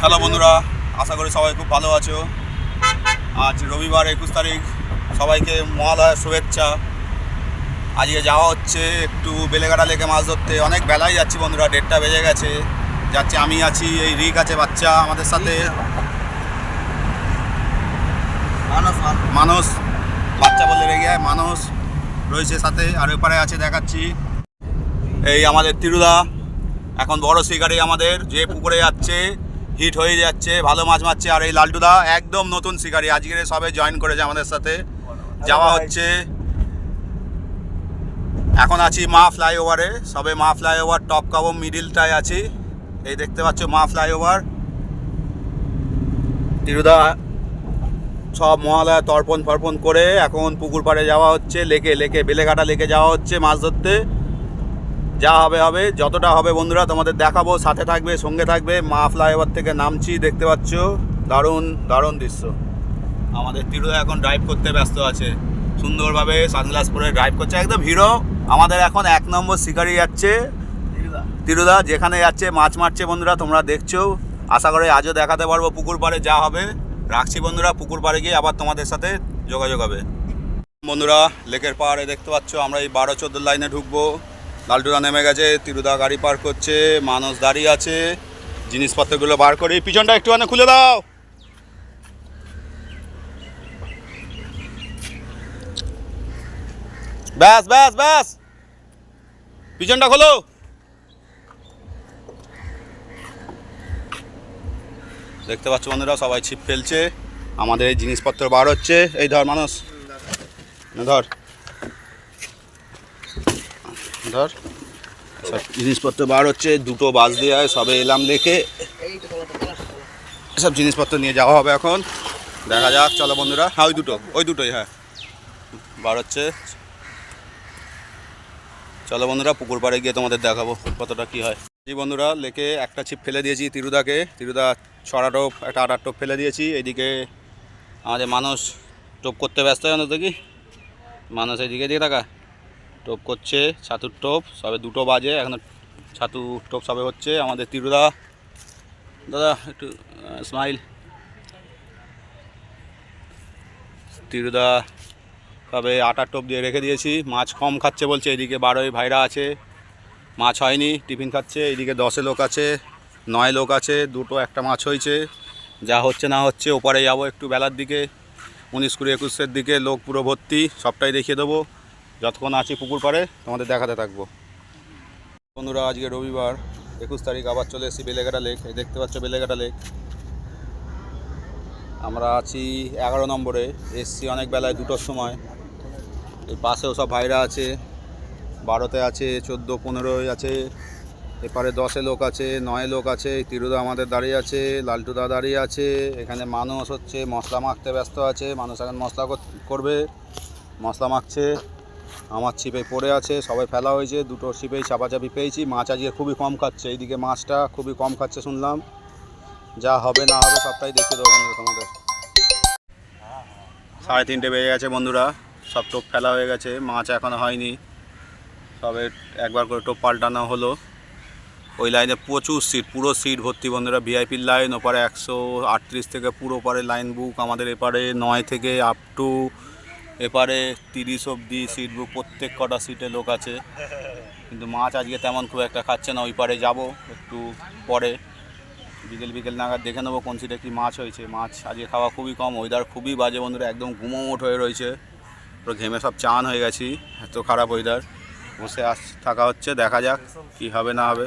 Hello বন্ধুরা আশা করি সবাই খুব ভালো আছো। আজ রবিবার একুশ তারিখ সবাইকে মহালয়ার শুভেচ্ছা। আজকে যাওয়া হচ্ছে একটু বেলেঘাটা লেগে মাছ ধরতে। অনেক বেলায় যাচ্ছি বন্ধুরা ডেটটা বেজে গেছে। যাচ্ছে আমি আছি এই রিক আছে বাচ্চা আমাদের সাথে। মানুষ বাচ্চা বলে রেগে যায় মানুষ রয়েছে সাথে। আর ওপারে আছে দেখাচ্ছি। এই আমাদের তিরুদা এখন বড় শিকারি আমাদের যে পুকুরে যাচ্ছে। হিট হয়ে যাচ্ছে ভালো মাছ মারছে। আর এই লালটুদা একদম নতুন শিকারি। আজকের সবে জয়েন করেছে আমাদের সাথে। যাওয়া হচ্ছে। এখন আছি মা ফ্লাইওভারে। সবে মা ফ্লাইওভার টপ কাবো মিডিলটায় আছি। এই দেখতে পাচ্ছ মা ফ্লাইওভার। তিরুদা সব মহালয়া তর্পণ ফর্পণ করে এখন পুকুর পাড়ে যাওয়া হচ্ছে। লেকে লেকে বেলেঘাটা লেকে যাওয়া হচ্ছে মাছ ধরতে। যা হবে হবে যতটা হবে বন্ধুরা তোমাদের দেখাবো সাথে থাকবে সঙ্গে থাকবে। মা ফ্লাইওভার থেকে নামছি দেখতে পাচ্ছ। দারুণ দারুণ দৃশ্য। আমাদের তিরুদা এখন ড্রাইভ করতে ব্যস্ত আছে। সুন্দরভাবে সানগ্লাস পরে ড্রাইভ করছে। একদম হিরো আমাদের এখন এক নম্বর শিকারি যাচ্ছে। তিরুদা। যেখানে যাচ্ছে মাছ মারছে বন্ধুরা তোমরা দেখছ। আশা করে আজও দেখাতে পারব পুকুর পাড়ে যা হবে। রাখছি বন্ধুরা পুকুর পাড়ে গিয়ে আবার তোমাদের সাথে যোগাযোগ হবে। বন্ধুরা লেকের পাড়ে দেখতে পাচ্ছ আমরা এই বারো চোদ্দ লাইনে ঢুকবো। লালটুদা নেমে গেছে, তিরুদা গাড়ি পার করছে মানুষ দাঁড়িয়ে আছে, জিনিসপত্রগুলো বার করি, পিছনটা একটুখানি খুলে দাও। ব্যাস ব্যাস ব্যাস। পিছনটা খোলো। দেখতে পাচ্ছ বন্ধুরা, সবাই ছিপ ফেলছে, আমাদের এই জিনিসপত্র বার হচ্ছে। এই ধর মানুষ ধর। ধর। সব জিনিসপত্র বার হচ্ছে, দুটো বাস দিয়ে সবে এলাম লেকে সব জিনিসপত্র নিয়ে যাওয়া হবে এখন। দেখা যাক, চলো বন্ধুরা। হ্যাঁ ওই দুটো, ওই দুটোই হ্যাঁ। বার হচ্ছে। চলো বন্ধুরা, পুকুর পাড়ে গিয়ে তোমাদের দেখাবো কতটা কি হয়। জি বন্ধুরা, লেকে একটা ছিপ ফেলে দিয়েছি তিরুদাকে। তিরুদা ছড়া টোপ, একটা আটার টোপ ফেলে দিয়েছি। এদিকে আমাদের মানুষ টোপ করতে ব্যস্ত জানো তো কি? মানুষ এদিকে দিয়ে থাকা টোপ করছে, ছাতুর টোপ, সবে দুটো বাজে, এখন ছাতু টোপ সবে হচ্ছে, আমাদের তিরুদা। দাদা, একটু স্মাইল তিরুদা তবে আটার টোপ দিয়ে রেখে দিয়েছি, মাছ কম খাচ্ছে বলছে, এদিকে বারোই ভাইরা আছে, মাছ হয়নি, টিফিন খাচ্ছে, এদিকে দশে লোক আছে, নয় লোক আছে, দুটো একটা মাছ হয়েছে, যা হচ্ছে না হচ্ছে, ওপারে যাব একটু বেলার দিকে, উনিশ কুড়ি একুশের দিকে, লোক পুরো ভর্তি, সবটাই দেখিয়ে দেবো। যতক্ষণ আছি পুকুর পাড়ে, তোমাদের দেখাতে থাকব। বন্ধুরা, আজকে রবিবার, একুশ তারিখ, আবার চলে এসেছি বেলেঘাটা লেক। এই দেখতে পাচ্ছ বেলেঘাটা লেক। আমরা আছি এগারো নম্বরে, এসছি অনেক বেলায় দুটোর সময়। এই পাশেও সব ভাইরা আছে, বারোতে আছে, চোদ্দ, পনেরোই আছে, এপারে দশে লোক আছে, নয় লোক আছে, তিরুদা আমাদের দাঁড়িয়ে আছে লালটুদা দাঁড়িয়ে আছে, এখানে মানুষ হচ্ছে, মশলা মাখতে ব্যস্ত আছে, মানুষ এখন মশলা কর- করবে, মশলা মাখছে। আমার ছিপে পড়ে আছে, সবাই ফেলা হয়েছে, দুটো ছিপেই চাপাচাপি পেয়েছি। মাছ আজকে খুবই কম খাচ্ছে, এইদিকে মাছটা খুবই কম খাচ্ছে শুনলাম। যা হবে না হবে সবটাই দেখিয়ে দেবো বন্ধুরা তোমাদের। সাড়ে তিনটে বেজে গেছে বন্ধুরা, সব টোপ ফেলা হয়ে গেছে, মাছ এখনও হয়নি। তবে একবার করে টোপ পাল্টানো হলো। ওই লাইনে প্রচুর সিট, পুরো সিট ভর্তি বন্ধুরা ভিআইপির লাইন, ওপারে একশো আটত্রিশ থেকে পুরো পারে লাইন বুক, আমাদের এপারে নয় থেকে আপ টু এপারে তিরিশ অবধি সিট বুক প্রত্যেক কটা সিটে লোক আছে। কিন্তু মাছ আজকে তেমন খুব একটা খাচ্ছে না ওই পারে যাব একটু পরে। বিকেল বিকেল নাগাদ দেখে নেব কোন সিটে কী মাছ হয়েছে। মাছ আজকে খাওয়া খুবই কম ওয়েদার খুবই বাজে বন্ধুরা একদম গুমোট হয়ে রয়েছে। পুরো ঘেমে সব চান হয়ে গেছি এত খারাপ ওয়েদার বসে আস থাকা হচ্ছে দেখা যাক কি হবে না হবে।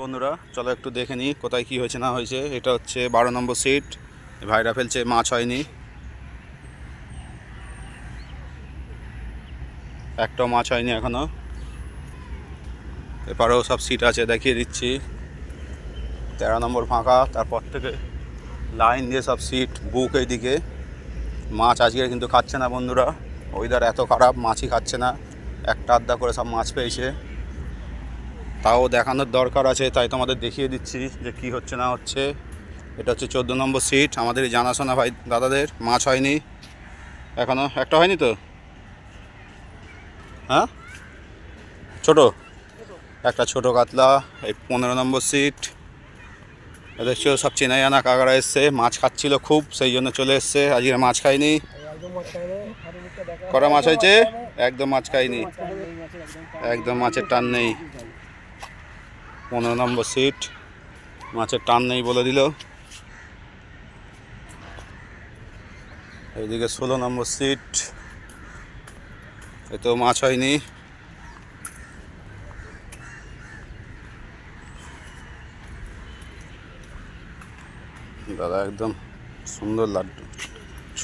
বন্ধুরা, চলো একটু দেখে নিই কোথায় কি হয়েছে, না হয়েছে। এটা হচ্ছে বারো নম্বর সিট। ভাইরা ফেলছে, মাছ হয়নি। একটাও মাছ হয়নি এখনও। এপারেও সব সিট আছে, দেখিয়ে দিচ্ছি। তেরো নম্বর ফাঁকা, তারপর থেকে লাইন দিয়ে সব সিট, বুক এইদিকে। মাছ আজকে কিন্তু খাচ্ছে না বন্ধুরা। ওয়েদার এত খারাপ, মাছই খাচ্ছে না। একটা আধা করে সব মাছ পেয়েছে। তাও দেখানোর দরকার আছে, তাই তোমাদের দেখিয়ে দিচ্ছি যে কি হচ্ছে, না হচ্ছে। এটা হচ্ছে চোদ্দ নম্বর সিট, আমাদের জানাশোনা ভাই দাদাদের, মাছ হয়নি। এখনও একটা হয়নি তো? হ্যাঁ? ছোট? একটা ছোট কাতলা, এই পনেরো নম্বর সিট। এদের সব চেনাই আনা কাকারা এসছে, মাছ খাচ্ছিল খুব, সেই জন্য চলে এসছে। আজকে মাছ খায়নি কটা মাছ হয়েছে? একদম মাছ খাইনি। একদম মাছের টান নেই। পনেরো নম্বর সিট মাছের টান নেই বলে দিল। এইদিকে ষোলো নম্বর সিট এতেও মাছ হয়নি। দাদা একদম সুন্দর লাড্ডু।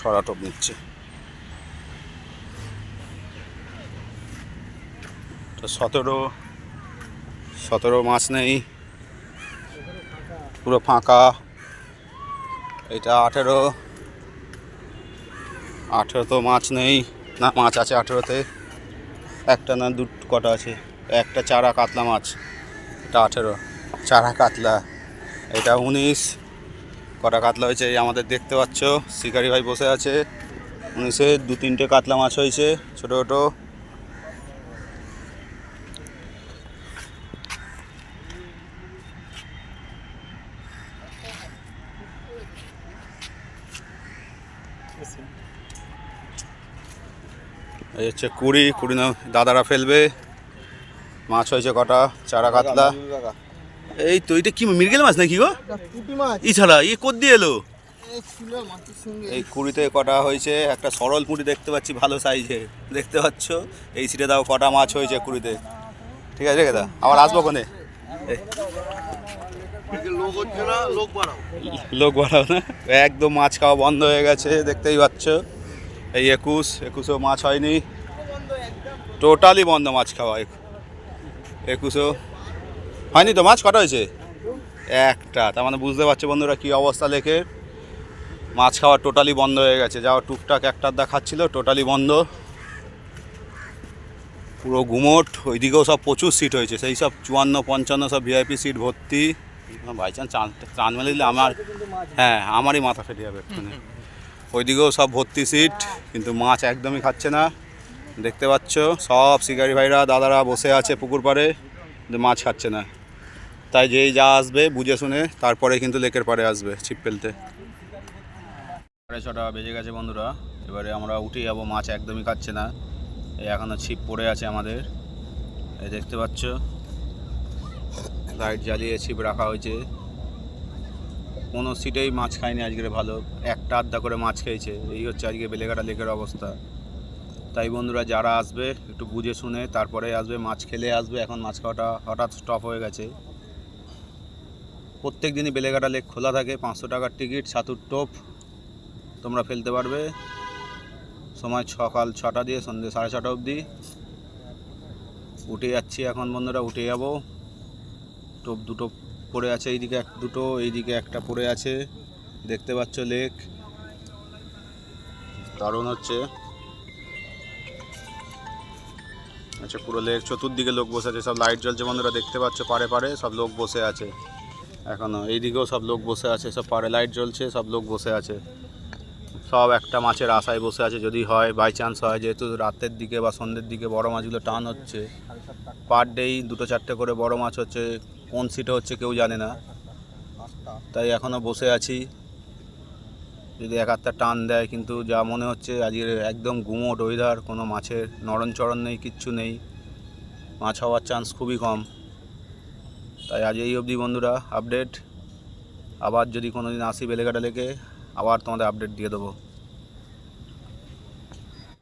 ছড়া টপ নিচ্ছে। তো সতেরো সতেরো মাছ নেই। পুরো ফাঁকা। এটা আঠেরো। আঠেরো তো মাছ নেই। না, মাছ আছে আঠেরোতে। একটা না দু কটা আছে? একটা চারা কাতলা মাছ। এটা আঠেরো। চারা কাতলা। এটা উনিশ। কটা কাতলা হয়েছে এই আমাদের দেখতে পাচ্ছ। শিকারি ভাই বসে আছে। উনিশে দু তিনটে কাতলা মাছ হয়েছে, ছোটো ছোটো। এই হচ্ছে কুড়ি কুড়ি দাদারা ফেলবে। মাছ হয়েছে কটা? চারা কাতলা। এই তো এটা কি মৃগেল মাছ নাকি গো? পুঁটি মাছ। ই ছাড়া ই কত দিয়ে এলো? এই ছিল মাছের সঙ্গে। এই কুড়িতে কটা হয়েছে একটা সরল পুঁটি দেখতে পাচ্ছি ভালো সাইজে দেখতে পাচ্ছ? এই সিটে দাও কটা মাছ হয়েছে কুড়িতে। ঠিক আছে রেখে দা আবার আসব কোনে লোক হচ্ছে না বাড়াও। না একদম মাছ খাওয়া বন্ধ হয়ে গেছে দেখতেই পাচ্ছ। এই একুশ একুশেও মাছ হয়নি। টোটালি বন্ধ মাছ খাওয়া এক- একুশেও হয়নি তো, মাছ কটা হয়েছে? একটা, তার মানে বুঝতে পারছ বন্ধুরা কী অবস্থা লেখে মাছ খাওয়া টোটালি বন্ধ হয়ে গেছে। যাও, টুকটাক একটা আধা খাচ্ছিল টোটালি বন্ধ। পুরো ঘুমোট ওইদিকেও সব প্রচুর সিট হয়েছে। সেই সব চুয়ান্ন, পঞ্চান্ন সব ভিআইপি সিট ভর্তি। বাই চান্স চান চান মেলে দিলে আমার হ্যাঁ আমারই মাথা ফেটে যাবে এক্ষুনি ওইদিকেও সব ভর্তি সিট কিন্তু মাছ একদমই খাচ্ছে না। দেখতে পাচ্ছ, সব শিকারি ভাইরা, দাদারা বসে আছে পুকুর পাড়ে, কিন্তু মাছ খাচ্ছে না। তাই যেই যা আসবে, বুঝে শুনে তারপরে কিন্তু লেকের পারে আসবে ছিপ ফেলতে। সাড়ে ছটা বেজে গেছে বন্ধুরা, এবারে আমরা উঠে যাব, মাছ একদমই খাচ্ছে না। এই এখনও ছিপ পড়ে আছে আমাদের। এই দেখতে পাচ্ছ, লাইট জ্বালিয়ে ছিপ রাখা হয়েছে। কোনো সিটেই মাছ খায়নি আজকের ভালো, একটা আধা করে মাছ খেয়েছে। এই হচ্ছে আজকে বেলেঘাটা লেকের অবস্থা। তাই বন্ধুরা, যারা আসবে, একটু বুঝে শুনে তারপরে আসবে, মাছ খেলে আসবে। এখন মাছ খাওয়াটা হঠাৎ স্টপ হয়ে গেছে। প্রত্যেক দিনই বেলেঘাটা লেক খোলা থাকে, পাঁচশো টাকার টিকিট ছাতুর টোপ, তোমরা ফেলতে পারবে। সময় সকাল ছটা দিয়ে সন্ধ্যে সাড়ে ছটা অবধি। উঠে যাচ্ছি এখন বন্ধুরা, উঠে যাব। টোপ দুটো পড়ে আছে এইদিকে এক, দুটো, এইদিকে একটা পড়ে আছে। দেখতে পাচ্ছ লেক। দারুণ হচ্ছে। আচ্ছা পুরো লেক চতুর্দিকে লোক বসে আছে, সব লাইট জ্বলছে বন্ধুরা, দেখতে পাচ্ছ পারে পারে সব লোক বসে আছে। এখনও। এইদিকেও সব লোক বসে আছে, সব পারে লাইট জ্বলছে, সব লোক বসে আছে। সব একটা মাছের আশায় বসে আছে, যদি হয় বাই চান্স হয়, যেহেতু রাতের দিকে বা সন্ধ্যের দিকে বড় মাছগুলো টান হচ্ছে। পার ডেই দুটো চারটে করে বড় মাছ হচ্ছে, কোন সিটে হচ্ছে কেউ জানে না। তাই এখনও বসে আছি। যদি এক আধটা টান দেয়, কিন্তু যা মনে হচ্ছে আজকে একদম গুমোট ওয়েদার কোনো মাছের নরণচরণ নেই, কিচ্ছু নেই। মাছ হওয়ার চান্স খুবই কম। তাই আজ এই অবধি বন্ধুরা আপডেট আবার যদি কোনো দিন আসি বেলেঘাটা লেকে, আবার তোমাদের আপডেট দিয়ে দেবো।